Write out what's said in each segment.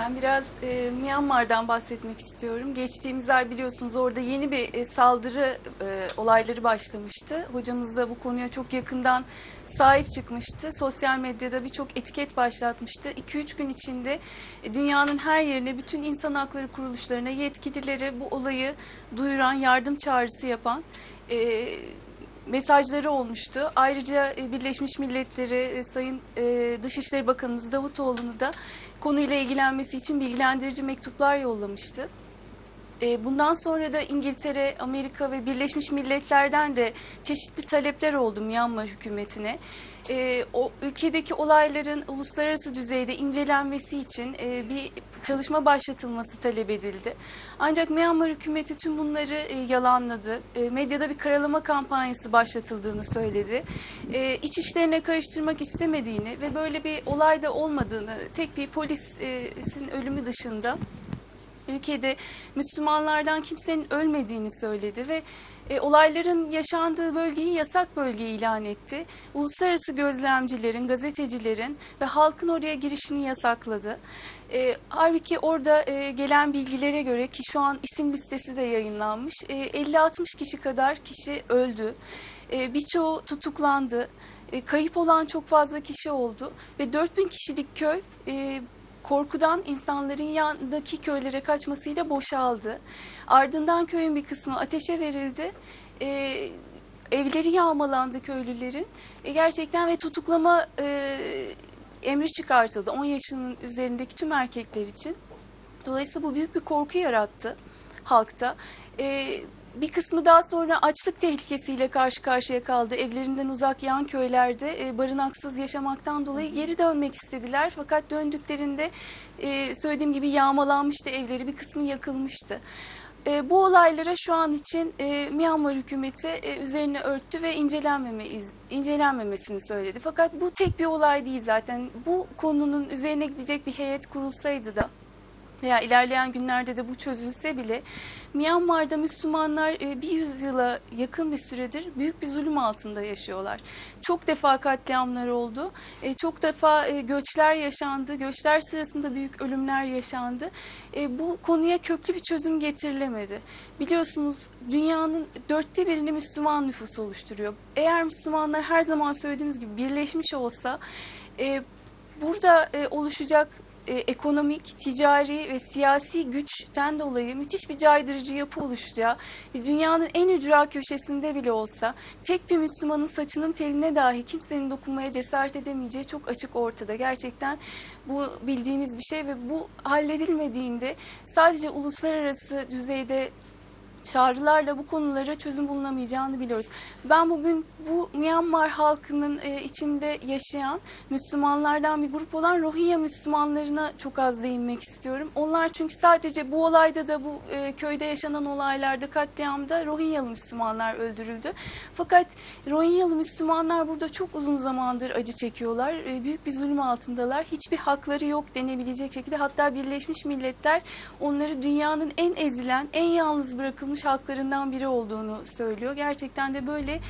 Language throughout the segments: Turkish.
Ben biraz e, Myanmar'dan bahsetmek istiyorum. Geçtiğimiz ay biliyorsunuz orada yeni bir e, saldırı e, olayları başlamıştı. Hocamız da bu konuya çok yakından sahip çıkmıştı. Sosyal medyada birçok etiket başlatmıştı. 2-3 gün içinde e, dünyanın her yerine bütün insan hakları kuruluşlarına, yetkililere bu olayı duyuran, yardım çağrısı yapan e, mesajları olmuştu. Ayrıca e, Birleşmiş Milletleri e, Sayın e, Dışişleri Bakanımız Davutoğlu'nu da konuyla ilgilenmesi için bilgilendirici mektuplar yollamıştı. E, Bundan sonra da İngiltere, Amerika ve Birleşmiş Milletler'den de çeşitli talepler oldu Myanmar hükümetine. E, O ülkedeki olayların uluslararası düzeyde incelenmesi için e, bir çalışma başlatılması talep edildi. Ancak Myanmar hükümeti tüm bunları yalanladı. Medyada bir karalama kampanyası başlatıldığını söyledi. E, İç işlerine karıştırmak istemediğini ve böyle bir olayda olmadığını, tek bir polisin ölümü dışında ülkede Müslümanlardan kimsenin ölmediğini söyledi ve e, olayların yaşandığı bölgeyi yasak bölge ilan etti. Uluslararası gözlemcilerin, gazetecilerin ve halkın oraya girişini yasakladı. E, halbuki orada e, gelen bilgilere göre ki şu an isim listesi de yayınlanmış. E, 50-60 kişi kadar kişi öldü. E, birçoğu tutuklandı. E, kayıp olan çok fazla kişi oldu ve 4000 kişilik köy e, korkudan insanların yandaki köylere kaçmasıyla boşaldı. Ardından köyün bir kısmı ateşe verildi. Ee, evleri yağmalandı köylülerin. E, gerçekten ve tutuklama e, emri çıkartıldı 10 yaşının üzerindeki tüm erkekler için. Dolayısıyla bu büyük bir korku yarattı halkta. Ee, bir kısmı daha sonra açlık tehlikesiyle karşı karşıya kaldı. Evlerinden uzak yan köylerde e, barınaksız yaşamaktan dolayı geri dönmek istediler. Fakat döndüklerinde e, söylediğim gibi yağmalanmıştı evleri, bir kısmı yakılmıştı. E, bu olaylara şu an için Myanmar hükümeti üzerine örttü ve incelenmeme, incelenmemesini söyledi. Fakat bu tek bir olay değil zaten. Bu konunun üzerine gidecek bir heyet kurulsaydı da veya ilerleyen günlerde de bu çözülse bile Myanmar'da Müslümanlar e, bir yüzyıla yakın bir süredir büyük bir zulüm altında yaşıyorlar. Çok defa katliamlar oldu, e, çok defa e, göçler yaşandı, göçler sırasında büyük ölümler yaşandı. Bu konuya köklü bir çözüm getirilemedi. Biliyorsunuz dünyanın dörtte birini Müslüman nüfus oluşturuyor. Eğer Müslümanlar her zaman söylediğimiz gibi birleşmiş olsa burada oluşacak e, ekonomik, ticari ve siyasi güçten dolayı müthiş bir caydırıcı yapı oluşacağı, dünyanın en ücra köşesinde bile olsa tek bir Müslümanın saçının teline dahi kimsenin dokunmaya cesaret edemeyeceği çok açık ortada. Gerçekten bu bildiğimiz bir şey ve bu halledilmediğinde sadece uluslararası düzeyde çağrılarla bu konulara çözüm bulunamayacağını biliyoruz. Ben bugün bu Myanmar halkının e, içinde yaşayan Müslümanlardan bir grup olan Rohingya Müslümanlarına çok az değinmek istiyorum. Onlar çünkü sadece bu olayda da bu e, köyde yaşanan olaylarda katliamda Rohingyalı Müslümanlar öldürüldü. Fakat Rohingyalı Müslümanlar burada çok uzun zamandır acı çekiyorlar. E, büyük bir zulüm altındalar. Hiçbir hakları yok denebilecek şekilde. Hatta Birleşmiş Milletler onları dünyanın en ezilen, en yalnız bırakılmış halklarından biri olduğunu söylüyor. Gerçekten de böyle.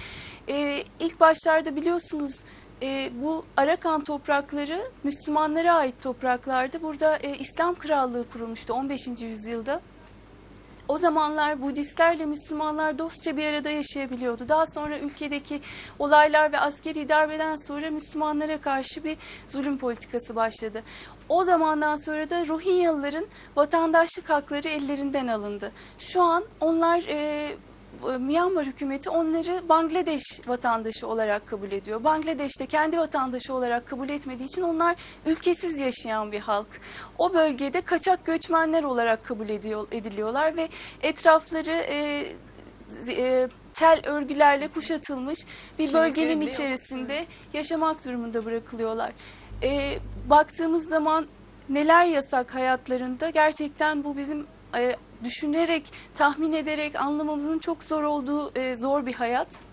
E, ilk başlarda biliyorsunuz e, bu Arakan toprakları Müslümanlara ait topraklardı. Burada e, İslam Krallığı kurulmuştu 15. yüzyılda. O zamanlar Budistlerle Müslümanlar dostça bir arada yaşayabiliyordu. Daha sonra ülkedeki olaylar ve askeri darbeden sonra Müslümanlara karşı bir zulüm politikası başladı. O zamandan sonra da Rohingyalıların vatandaşlık hakları ellerinden alındı. Şu an onlar e, Myanmar hükümeti onları Bangladeş vatandaşı olarak kabul ediyor. Bangladeş'te kendi vatandaşı olarak kabul etmediği için onlar ülkesiz yaşayan bir halk. O bölgede kaçak göçmenler olarak kabul ediyor, ediliyorlar ve etrafları e, e, tel örgülerle kuşatılmış bir bölgenin yok. içerisinde yaşamak durumunda bırakılıyorlar. E, baktığımız zaman neler yasak hayatlarında gerçekten bu bizim e, düşünerek, tahmin ederek anlamamızın çok zor olduğu e, zor bir hayat.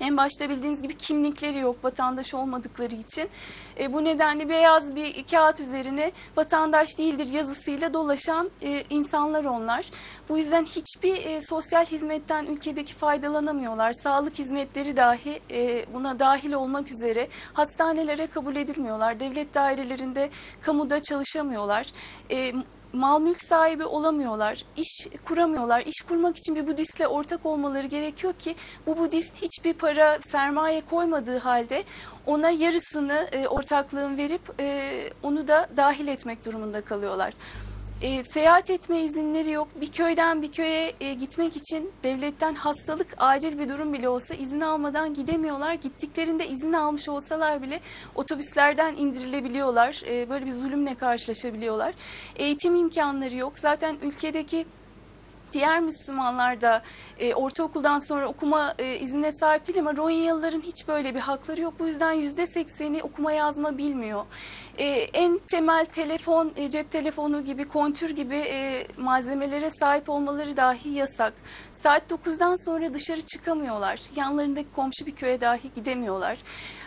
En başta bildiğiniz gibi kimlikleri yok vatandaş olmadıkları için. E, bu nedenle beyaz bir kağıt üzerine vatandaş değildir yazısıyla dolaşan e, insanlar onlar. Bu yüzden hiçbir e, sosyal hizmetten ülkedeki faydalanamıyorlar. Sağlık hizmetleri dahi e, buna dahil olmak üzere hastanelere kabul edilmiyorlar. Devlet dairelerinde, kamuda çalışamıyorlar. E, mal mülk sahibi olamıyorlar, iş kuramıyorlar. İş kurmak için bir Budist'le ortak olmaları gerekiyor ki bu Budist hiçbir para, sermaye koymadığı halde ona yarısını e, ortaklığın verip e, onu da dahil etmek durumunda kalıyorlar. E, seyahat etme izinleri yok. Bir köyden bir köye e, gitmek için devletten hastalık acil bir durum bile olsa izin almadan gidemiyorlar. Gittiklerinde izin almış olsalar bile otobüslerden indirilebiliyorlar. E, böyle bir zulümle karşılaşabiliyorlar. Eğitim imkanları yok. Zaten ülkedeki Diğer Müslümanlar da e, ortaokuldan sonra okuma e, iznine sahip değil ama Rohingyalıların hiç böyle bir hakları yok. Bu yüzden yüzde sekseni okuma yazma bilmiyor. E, en temel telefon, e, cep telefonu gibi, kontür gibi e, malzemelere sahip olmaları dahi yasak. Saat 9'dan sonra dışarı çıkamıyorlar. Yanlarındaki komşu bir köye dahi gidemiyorlar.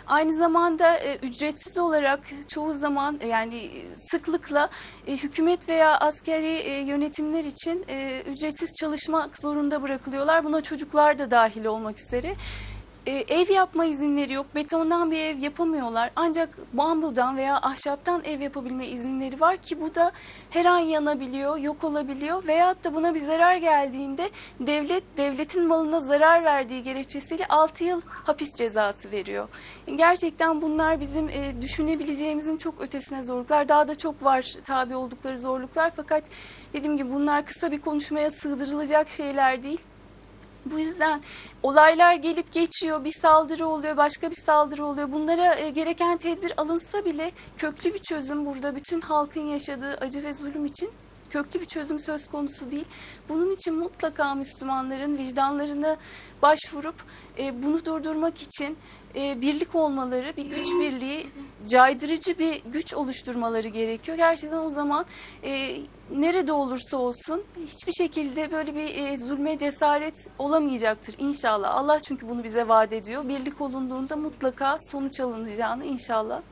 Aynı zamanda e, ücretsiz olarak çoğu zaman e, yani e, sıklıkla e, hükümet veya askeri e, yönetimler için e, ücretsiz çalışmak zorunda bırakılıyorlar. Buna çocuklar da dahil olmak üzere. E, ev yapma izinleri yok. Betondan bir ev yapamıyorlar. Ancak bambudan veya ahşaptan ev yapabilme izinleri var ki bu da her an yanabiliyor, yok olabiliyor. Veyahut da buna bir zarar geldiğinde devlet devletin malına zarar verdiği gerekçesiyle 6 yıl hapis cezası veriyor. Gerçekten bunlar bizim e, düşünebileceğimizin çok ötesine zorluklar. Daha da çok var tabi oldukları zorluklar. Fakat dediğim gibi bunlar kısa bir konuşmaya sığdırılacak şeyler değil. Bu yüzden olaylar gelip geçiyor, bir saldırı oluyor, başka bir saldırı oluyor. Bunlara e, gereken tedbir alınsa bile köklü bir çözüm burada bütün halkın yaşadığı acı ve zulüm için köklü bir çözüm söz konusu değil. Bunun için mutlaka Müslümanların vicdanlarına başvurup e, bunu durdurmak için e, birlik olmaları, bir güç birliği, caydırıcı bir güç oluşturmaları gerekiyor. Gerçekten o zaman e, nerede olursa olsun hiçbir şekilde böyle bir e, zulme cesaret olamayacaktır inşallah. Allah çünkü bunu bize vaat ediyor. Birlik olunduğunda mutlaka sonuç alınacağını inşallah